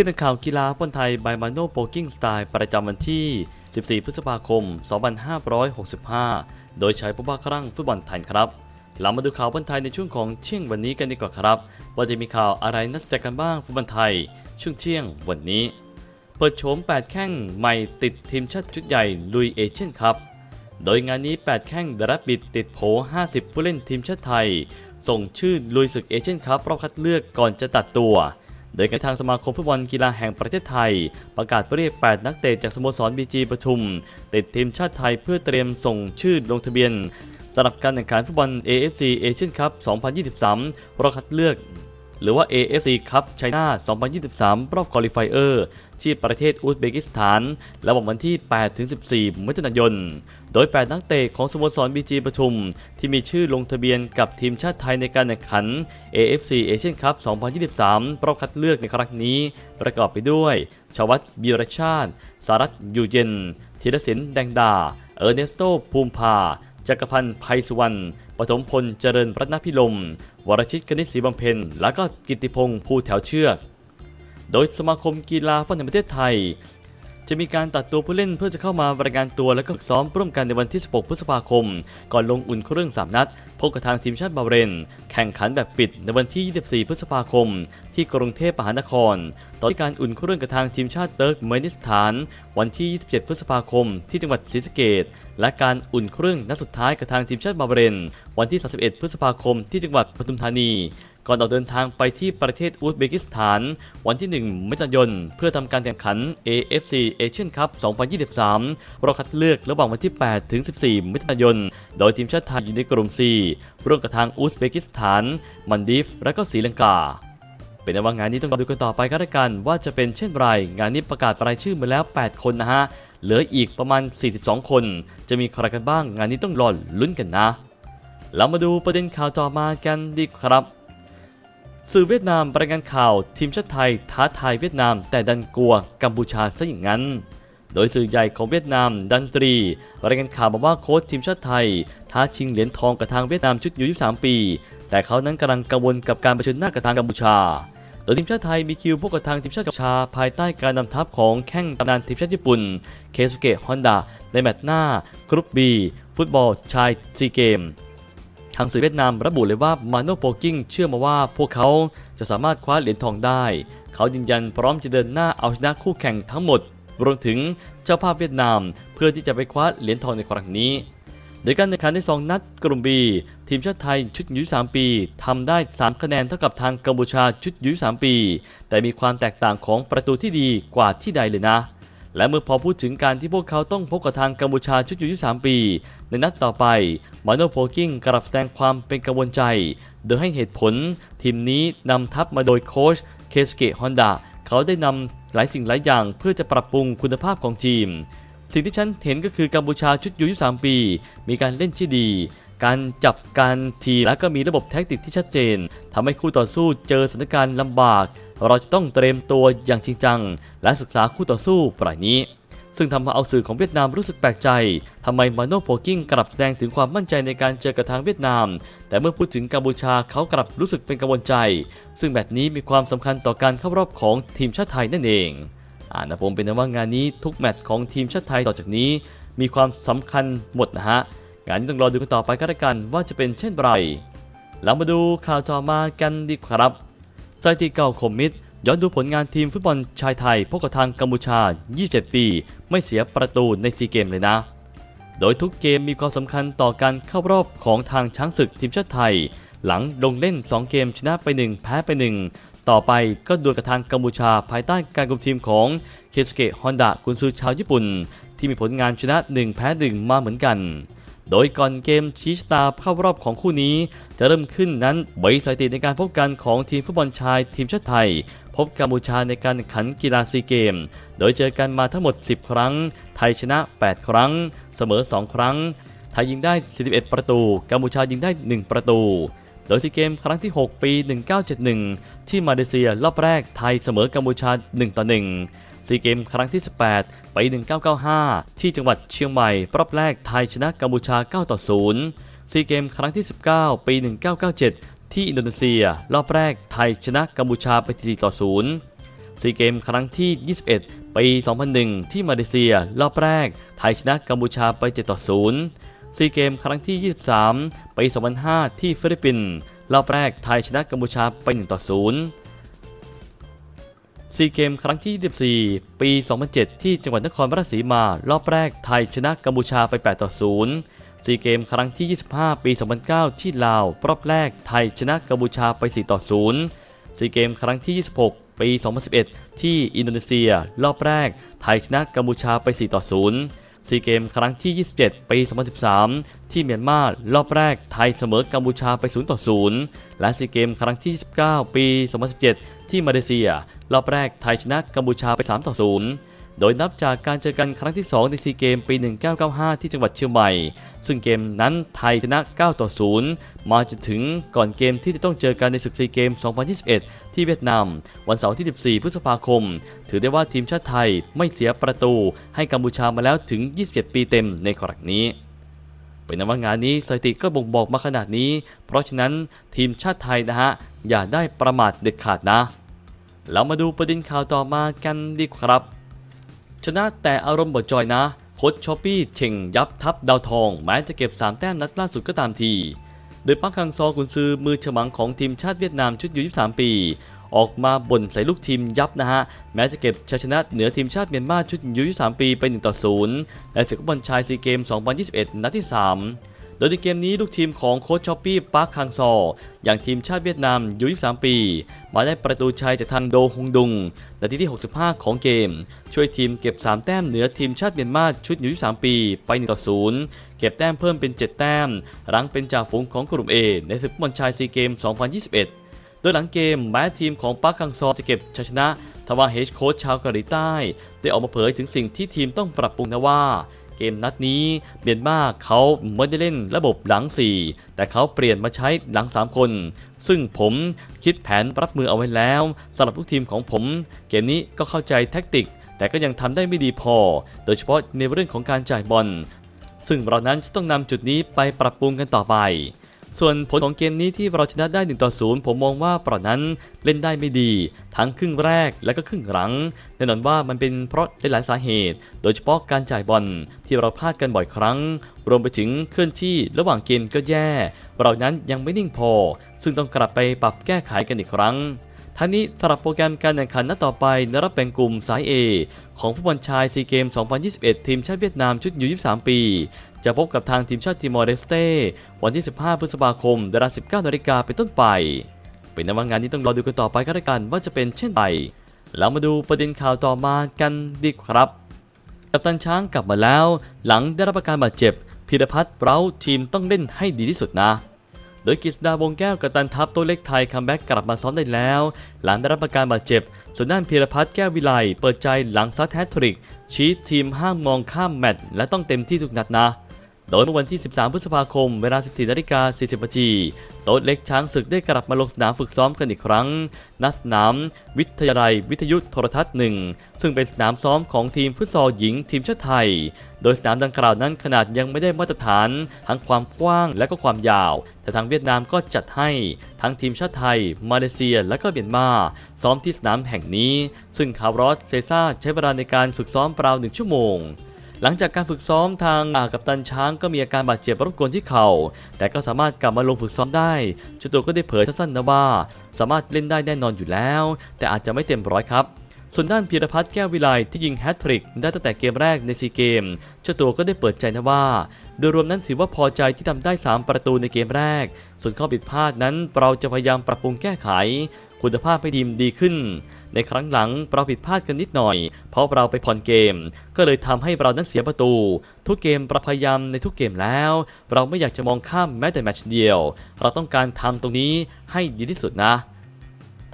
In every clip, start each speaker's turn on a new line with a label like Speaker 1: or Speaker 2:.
Speaker 1: ที่นักข่าวกีฬาฟุตบอลไทย by Mano p o k i n g Style ประจำวันที่ 14 พฤษภาคม 2565 โดยใช้ผู้บ้าครั่งฟุตบอลไทยครับเรามาดูข่าวฟุตบอลไทยในช่วงของเที่ยงวันนี้กันดีกว่าครับ ว่าจะมีข่าวอะไรน่าสนใจกันบ้างฟุตบอลไทย ช่วงเที่ยงวันนี้ เปิดโฉม 8 แข้งใหม่ติดทีมชาติชุดใหญ่ลุยเอเชียนครับโดยงานนี้ 8 แข้งดารับบิดติดโผ 50 ผู้เล่นทีมชาติไทย ส่งชื่อลุยศึกเอเชียนคัพรอบคัดเลือกก่อนจะตัดตัว โดยการทางสมาคมฟุตบอลกีฬาแห่งประเทศไทย ประกาศเรียก 8 นักเตะจากสโมสรบีจีปทุม ติดทีมชาติไทยเพื่อเตรียมส่งชื่อลงทะเบียนสำหรับการแข่งขันฟุตบอล AFC Asian Cup 2023รอบคัดเลือก หรือว่า AFC Cup China 2023 รอบคอลิฟายเออร์ที่ประเทศอุซเบกิสถาน ระหว่างวันที่ 8-14 มิถุนายน โดย 8 นักเตะของสโมสรบีจีปทุม ที่มีชื่อลงทะเบียนกับทีมชาติไทยในการแข่งขัน AFC Asian Cup 2023 รอบคัดเลือกในครั้งนี้ ประกอบไปด้วย ชวัตบีรชาติ สารัตน์อยู่เย็นธีรศิลป์แดงดา เออร์เนสโตภูมิภา จักรพันธ์ไพสุวรรณปฐมพลเจริญรัตนพิลม วรชิตกนิษฐ์ศรีบำเพ็ญ และก็กิติพงศ์ภูแถวเชือก โดยสมาคมกีฬาฟุตบอลแห่งประเทศไทย จะมีการตัดตัวผู้เล่นเพื่อจะเข้ามารายงานตัวและก็ซ้อมร่วมกันในวันที่ 16 พฤษภาคม ก่อนลงอุ่นเครื่อง 3 นัด พบกับทางทีมชาติบาห์เรน แข่งขันแบบปิดในวันที่ 24 พฤษภาคม ที่กรุงเทพมหานคร ต่อที่การอุ่นเครื่องกับทางทีมชาติเติร์กเมนิสถาน วันที่ 27 พฤษภาคม ที่จังหวัดศรีสะเกษและการอุ่นเครื่องนัดสุดท้ายกับทางทีมชาติบาเรน วันที่ 31 พฤษภาคม ที่จังหวัดปทุมธานี ก่อนออกเดินทางไปที่ประเทศอุซเบกิสถาน วันที่ 1 มิถุนายน เพื่อทำการแข่งขัน AFC Asian Cup 2023 รอบคัดเลือกระหว่างวันที่ 8 ถึง 14 มิถุนายน โดยทีมชาติไทยอยู่ในกลุ่ม4ร่วมกับทางอุซเบกิสถาน มันดีฟและก็ศรีลังกาเป็นว่างานนี้ต้องรอดูกันต่อไปก็แล้วกัน ว่าจะเป็นเช่นไร งานนี้ประกาศรายชื่อมาแล้ว 8 คนนะฮะ เหลืออีกประมาณ 42 คน จะมีใครกันบ้าง งานนี้ต้องรอลุ้นกันนะ เรามาดูประเด็นข่าวต่อมากันดีครับ สื่อเวียดนามรายงานข่าวทีมชาติไทยท้าทายเวียดนามแต่ดันกลัวกัมพูชาซะอย่างนั้น โดยสื่อใหญ่ของเวียดนามดันตรีรายงานข่าวบอกว่าโค้ชทีมชาติไทย ท้าชิงเหรียญทองกับทางเวียดนามชุดอายุ23ปี แต่เขานั้นกำลังกังวลกับการเผชิญหน้ากับทางกัมพูชา โดยทีมชาติไทยมีคิวพบกับทางทีมชาติกัมพูชา ภายใต้การนำทัพของแข้งตำนานทีมชาติญี่ปุ่นเคสุเกะฮอนดาในแมตช์หน้ากรุ๊ปบีฟุตบอลชายซีเกม ทางสื่อเวียดนามระบุเลยว่ามาโนโปกิ้งเชื่อมาว่าพวกเขาจะสามารถคว้าเหรียญทองได้ เขายืนยันพร้อมจะเดินหน้าเอาชนะคู่แข่งทั้งหมด รวมถึงเจ้าภาพเวียดนาม เพื่อที่จะไปคว้าเหรียญทองในครั้งนี้โดยการแข่งขันใน2นัดกลุ่มบีทีมชาติไทยชุดยุ3ปีทำได้ 3 คะแนนเท่ากับทางกัมพูชาชุดยุ3ปี แต่มีความแตกต่างของประตูที่ดีกว่าที่ใดเลยนะ และเมื่อพอพูดถึงการที่พวกเขาต้องพบกับทางกัมพูชาชุดอายุ3ปี ในนัดต่อไปมาโนโพกิ้งกลับแสดงความเป็นกังวลใจ โดยให้เหตุผล ทีมนี้นำทัพมาโดยโค้ชเคสเกะฮอนดาเขาได้นำหลายสิ่งหลายอย่างเพื่อจะปรับปรุงคุณภาพของทีม สิ่งที่ฉันเห็นก็คือกัมพูชาชุดอายุ3ปี มีการเล่นที่ดีการจับการทีและก็มีระบบแท็กติกที่ชัดเจนทำให้คู่ต่อสู้เจอสถานการณ์ลำบาก เราจะต้องเตรียมตัวอย่างจริงจัง และศึกษาคู่ต่อสู้ปลายนี้ ซึ่งทำให้เอาสื่อของเวียดนามรู้สึกแปลกใจทำไมมาโนโพกิ้งกลับแสดงถึงความมั่นใจในการเจอกับทางเวียดนาม แต่เมื่อพูดถึงกัมพูชาเขากลับรู้สึกเป็นกังวลใจ ซึ่งแบบนี้มีความสำคัญต่อการเข้ารอบของทีมชาติไทยนั่นเองอ่านะผมเป็นนว่างานนี้ทุกแมตช์ของทีมชาติไทยต่อจากนี้ มีความสำคัญหมดนะฮะงานนี้ต้องรอดูกันต่อไปก็แล้วกันว่าจะเป็นเช่นไรเรามาดูข่าวต่อมากันดีครับ สถิติเก่าคมมิดย้อนดูผลงานทีมฟุตบอลชายไทยพบกับทางกัมพูชา 27 ปี ไม่เสียประตูในซีเกมเลยนะ โดยทุกเกมมีความสำคัญต่อการเข้ารอบของทางช้างศึกทีมชาติไทย หลังลงเล่น 2 เกมชนะไป 1 แพ้ไป 1 ต่อไปก็ดวลกับทางกัมพูชาภายใต้การคุมทีมของเคสเกะฮอนดะกุนซือชาวญี่ปุ่น ที่มีผลงานชนะ 1 แพ้ 1 มาเหมือนกัน โดยก่อนเกมชี้ชะตาเข้ารอบของคู่นี้ จะเริ่มขึ้นนั้นใบสถิติในการพบกันของทีมฟุตบอลชายทีมชาติไทย พบกัมพูชาในการขันกีฬาซีเกม โดยเจอกันมาทั้งหมด 10 ครั้ง ไทยชนะ 8 ครั้ง เสมอ 2 ครั้ง ไทยยิงได้ 41 ประตู กัมพูชายิงได้ 1 ประตู โดยซีเกมครั้งที่ 6 ปี 1971 ที่มาเลเซียรอบแรกไทยเสมอกัมพูชา 1 ต่อ 1 ซีเกมครั้งที่ 18 ปี1995 ที่จังหวัดเชียงใหม่รอบแรกไทยชนะกัมพูชา 9 ต่อ 0 ซีเกมครั้งที่ 19 ปี 1997 ที่อินโดนีเซีย รอบแรกไทยชนะกัมพูชาไป 4 ต่อ 0 ซีเกมครั้งที่ 21 ปี 2001 ที่มาเลเซีย รอบแรกไทยชนะกัมพูชาไป 7 ต่อ 0 ซีเกมครั้งที่ 23 ปี 2005 ที่ฟิลิปปินส์ รอบแรกไทยชนะกัมพูชาไป 1 ต่อ 0 ซีเกมครั้งที่ 24 ปี 2007 ที่จังหวัดนครราชสีมา รอบแรกไทยชนะกัมพูชาไป 8 ต่อ 0 ซีเกมครั้งที่ 25 ปี 2009 ที่ลาว รอบแรกไทยชนะกัมพูชาไป 4 ต่อ 0 ซีเกมครั้งที่ 26 ปี 2011 ที่อินโดนีเซีย รอบแรกไทยชนะกัมพูชาไป 4 ต่อ 0 ซีเกมครั้งที่ 27 ปี 2013 ที่เมียนมารอบแรกไทยเสมอกัมพูชาไป 0 ต่อ 0 และซีเกมครั้งที่ 29 ปี 2017 ที่มาเลเซีย รอบแรกไทยชนะกัมพูชาไป 3 ต่อ 0 โดยนับจากการเจอกันครั้งที่ 2 ในซีเกมปี 1995 ที่จังหวัดเชียงใหม่ ซึ่งเกมนั้นไทยชนะ 9 ต่อ 0 มาจนถึงก่อนเกมที่จะต้องเจอกันในศึกซีเกม 2021 ที่เวียดนาม วันเสาร์ที่ 14 พฤษภาคม ถือได้ว่าทีมชาติไทยไม่เสียประตูให้กัมพูชามาแล้วถึง 27 ปีเต็มในครั้งนี้ เป็นนว่างานนี้สถิติก็บ่งบอกมาขนาดนี้ เพราะฉะนั้นทีมชาติไทยนะฮะ อย่าได้ประมาทเด็ดขาดนะ เรามาดูประเด็นข่าวต่อมากันดีครับ ชนะแต่อารมณ์บดจอยนะโค้ชชอปปี้เชงยับทับดาวทองแม้จะเก็บ 3 แต้มนัดล่าสุดก็ตามที โดยปักคังซอกุนซือมือฉมังของทีมชาติเวียดนามชุดยู23 ปี ออกมาบ่นใส่ลูกทีมยับนะฮะ แม้จะเก็บชัยชนะเหนือทีมชาติเมียนมาชุดยู23 ปีไป1ต่อ0ในศึกฟุตบอลชายซีเกม 2021 นัดที่ 3 โดยในเกมนี้ลูกทีมของโค้ชชอปปี้ปาร์คคังซอ อย่างทีมชาติเวียดนามยู23 ปี มาได้ประตูชัยจากทางโดฮงดุงนาทีที่ 65 ของเกม ช่วยทีมเก็บ 3 แต้มเหนือทีมชาติเมียนมาชุดยู23 ปีไป1ต่อ0เก็บแต้มเพิ่มเป็น 7 แต้ม รั้งเป็นจ่าฝูงของกลุ่ม A ในศึกฟุตบอลชายซีเกม 2021 โดยหลังเกมแม้ทีมของปาร์คคังซอจะเก็บชัยชนะทว่าเฮดโค้ชชาวเกาหลีใต้ ได้ออกมาเผยถึงสิ่งที่ทีมต้องปรับปรุงนะว่าเกมนัดนี้เมียนมาเขาไม่ได้เล่นระบบหลัง 4 แต่เขาเปลี่ยนมาใช้หลัง 3 คน ซึ่งผมคิดแผนรับมือเอาไว้แล้วสำหรับทุกทีมของผม เกมนี้ก็เข้าใจแท็กติก แต่ก็ยังทำได้ไม่ดีพอ โดยเฉพาะในเรื่องของการจ่ายบอลซึ่งเรานั้นจะต้องนำจุดนี้ไปปรับปรุงกันต่อไป ส่วนผลของเกมนี้ที่เราชนะได้1ต่อ0ผมมองว่าเรานั้นเล่นได้ไม่ดี ทั้งครึ่งแรกและก็ครึ่งหลังแน่นอนว่ามันเป็นเพราะหลายๆสาเหตุ โดยเฉพาะการจ่ายบอลที่เราพลาดกันบ่อยครั้ง รวมไปถึงเคลื่อนที่ระหว่างเกมก็แย่ เรานั้นยังไม่นิ่งพอ ซึ่งต้องกลับไปปรับแก้ไขกันอีกครั้งทั้งนี้สำหรับโปรแกรมการแข่งขันนัดต่อไปในรอบแบ่งกลุ่มสาย A ของฟุตบอลชายซีเกม 2021 ทีมชาติเวียดนามชุดยู23 ปี จะพบกับทางทีมชาติติมอร์เลสเตวันที่ 15 พฤษภาคมเวลา 19นาฬิกาเป็นต้นไป เป็นนว่างานนี้ต้องรอดูกันต่อไปก็แล้วกันว่าจะเป็นเช่นไรแล้วมาดูประเด็นข่าวต่อมากันดีครับ กัปตันช้างกลับมาแล้ว หลังได้รับอาการบาดเจ็บพิรพัฒน์เร้าทีมต้องเล่นให้ดีที่สุดนะ โดยกฤษดาวงแก้วกัปตันทัพตัวเล็กไทยคัมแบ็กกลับมาซ้อมได้แล้ว หลังได้รับอาการบาดเจ็บ ส่วนด้านพีรพัฒน์แก้ววิไลเปิดใจหลังซัดแฮตทริก ชี้ทีมห้ามมองข้ามแมตช์และต้องเต็มที่ทุกนัดนะ โดยเมื่อวันที่ 13 พฤษภาคม เวลา 14นาฬิกา 40นาทีโต๊ดเล็กช้างศึกได้กลับมาลงสนามฝึกซ้อมกันอีกครั้ง ณ สนาม วิทยาลัย วิทยุโทรทัศน์หนึ่ง ซึ่งเป็นสนามซ้อมของทีมฟุตซอลหญิงทีมชาติไทย โดยสนามดังกล่าวนั้นขนาดยังไม่ได้มาตรฐาน ทั้งความกว้างและก็ความยาว แต่ทางเวียดนามก็จัดให้ทั้งทีมชาติไทย มาเลเซีย และก็เมียนมา ซ้อมที่สนามแห่งนี้ ซึ่งคาร์ลอสเซซ่าใช้เวลาในการฝึกซ้อมราวหนึ่งชั่วโมง หลังจากการฝึกซ้อมทางอากับตันช้างก็มีอาการบาดเจ็บรบกวนที่เข่า แต่ก็สามารถกลับมาลงฝึกซ้อมได้เจ้าตัวก็ได้เผยสั้นๆนะว่า สามารถเล่นได้แน่นอนอยู่แล้ว แต่อาจจะไม่เต็มร้อยครับส่วนด้านพีรพัฒน์แก้ววิไลที่ยิงแฮตทริกได้ตั้งแต่เกมแรกในซีเกม เจ้าตัวก็ได้เปิดใจนะว่า โดยรวมนั้นถือว่าพอใจที่ทำได้ 3 ประตูในเกมแรก ส่วนข้อผิดพลาดนั้นเราจะพยายามปรับปรุงแก้ไข คุณภาพให้ทีมดีขึ้น ในครั้งหลังเราผิดพลาดกันนิดหน่อย เพราะเราไปผ่อนเกม ก็เลยทำให้เรานั้นเสียประตู ทุกเกมเราพยายามในทุกเกมแล้ว เราไม่อยากจะมองข้ามแม้แต่แมตช์เดียว เราต้องการทำตรงนี้ให้ดีที่สุดนะ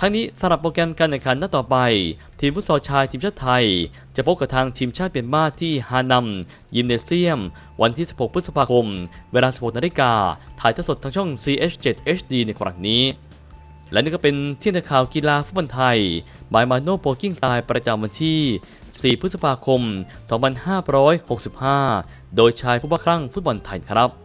Speaker 1: ทั้งนี้สำหรับโปรแกรมการแข่งขันนัดต่อไป ทีมฟุตซอลชายทีมชาติไทย จะพบกับทางทีมชาติเมียนมาที่ฮานัม ยิมเนเซียม วันที่ 16 พฤษภาคม เวลา 16นาฬิกาถ่ายทอดสดทางช่อง CH7 HD ในครั้งนี้ และนี่ก็เป็นเที่ยงข่าวกีฬาฟุตบอลไทย บายมาโนโปกิ้งสไตล์ประจำวันที่ 4 พฤษภาคม 2565 โดยชายผู้บ้าคลั่งฟุตบอลไทยครับ